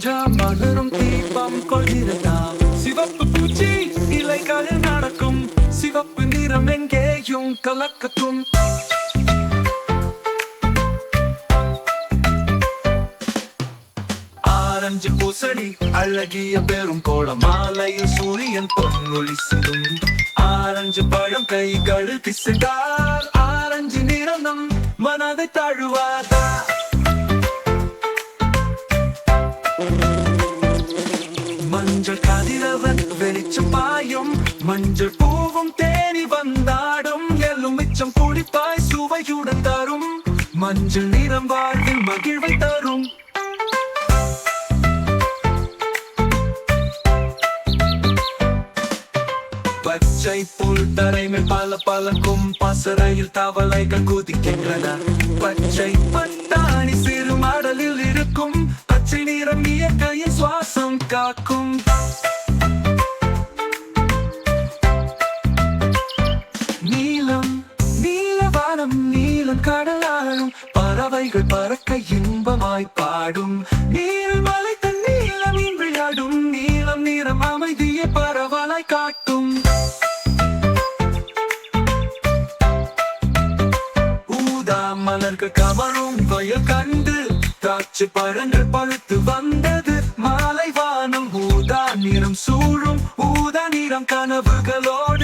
ரோஜா மலரும் தீபம் கொள்கிறதாம் சிவப்பு பூச்சி இலைகள் நடக்கும். சிவப்பு நிறம் எங்கேயும் கலக்கட்டும். ஆரஞ்சு பூசணி அழகிய பெரும் கோலம். மாலையில் சூரியன் பொன்னொளி சிந்தும் ஆரஞ்சு பழம் கைகள் பிசைந்தால் ஆரஞ்சு நிறம் மனதை தாழுவார். மஞ்சள் கதிரவன் வெளிச்சம் பாயும். மஞ்சள் பூவும் தேனி வந்தாடும். எலுமிச்சம் குடிப்பாய் சுவையுடன் தரும். மஞ்சள் நிறம் வாழ்வில் மகிழ்வை தரும். பச்சை புல் தரைமை பல பழக்கும் பசறையில் தவளைகள் குதிக்கின்றன. பச்சை பட்டாணி சிறு மாடலில் இருக்கும். பச்சை நிறம் இயற்கையின் சுவாசம். காக்கும். நீலம் நீலவானம் நீலம் கடலாடும் பறவைகள் பறக்க இன்பமாய் பாடும். நீர்மலை தன் நீலம் விளையாடும். நீலம் நிறம் அமைதியை பரவலாய் காட்டும். ஊதா மலர்கள் கவரும் வயல் கண்டு காட்சி பழங்கள் பழுத்து வந்த மாலை வானம் ஊதா நிறம் சூழும் ஊதா நிறம் கனவுகளோடு